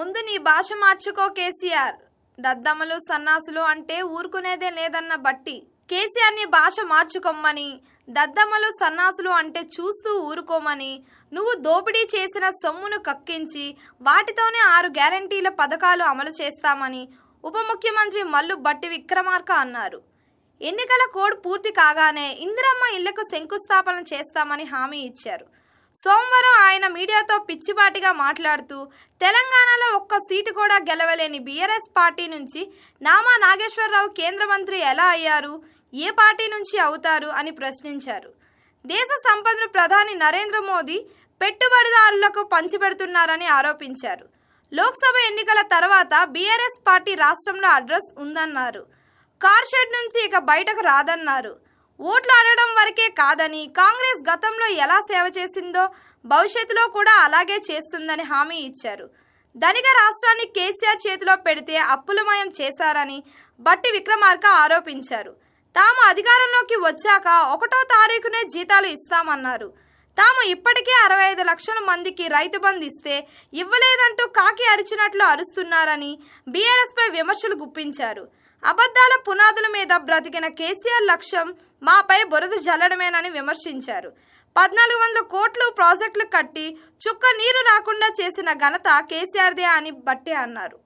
ముందు నీ భాష మార్చుకో కేసీఆర్. దద్దమ్మలు సన్నాసులు అంటే ఊరుకునేదే లేదన్న బట్టి. కేసీఆర్ని భాష మార్చుకోమ్మని దద్దమ్మలు సన్నాసులు అంటే చూస్తూ ఊరుకోమని నువ్వు దోపిడీ చేసిన సొమ్మును కక్కించి వాటితోనే ఆరు గ్యారంటీల పథకాలు అమలు చేస్తామని ఉప ముఖ్యమంత్రి మల్లు బట్టి విక్రమార్క అన్నారు. ఎన్నికల కోడ్ పూర్తి కాగానే ఇందిరమ్మ ఇళ్ళకు శంకుస్థాపన చేస్తామని హామీ ఇచ్చారు. సోమవారం ఆయన మీడియాతో పిచ్చిపాటిగా మాట్లాడుతూ తెలంగాణలో ఒక్క సీటు కూడా గెలవలేని బీఆర్ఎస్ పార్టీ నుంచి నామా నాగేశ్వరరావు కేంద్ర మంత్రి ఎలా అయ్యారు? ఏ పార్టీ నుంచి అవుతారు? అని ప్రశ్నించారు. దేశ సంపదను ప్రధాని నరేంద్ర మోదీ పెట్టుబడిదారులకు పంచిపెడుతున్నారని ఆరోపించారు. లోక్సభ ఎన్నికల తర్వాత బీఆర్ఎస్ పార్టీ రాష్ట్రంలో అడ్రస్ ఉందన్నారు. కార్ షెడ్ నుంచి ఇక బయటకు రాదన్నారు. ఓట్లు అడగడం వరకే కాదని కాంగ్రెస్ గతంలో ఎలా సేవ చేసిందో భవిష్యత్తులో కూడా అలాగే చేస్తుందని హామీ ఇచ్చారు. ధనిక రాష్ట్రాన్ని కేసీఆర్ చేతిలో పెడితే అప్పులమయం చేశారని బట్టి విక్రమార్క ఆరోపించారు. తాము అధికారంలోకి వచ్చాక ఒకటో తారీఖునే జీతాలు ఇస్తామన్నారు. తాము ఇప్పటికే అరవై ఐదు లక్షల మందికి రైతు బంధు ఇస్తే ఇవ్వలేదంటూ కాకి అరిచినట్లు అరుస్తున్నారని బీఆర్ఎస్పై విమర్శలు గుప్పించారు. అబద్ధాల పునాదుల మీద బ్రతికిన కేసీఆర్ లక్ష్యం మాపై బురద జల్లడమేనని విమర్శించారు. పద్నాలుగు వందల కోట్లు ప్రాజెక్టులు కట్టి చుక్క నీరు రాకుండా చేసిన ఘనత కేసీఆర్దే అని బట్టి అన్నారు.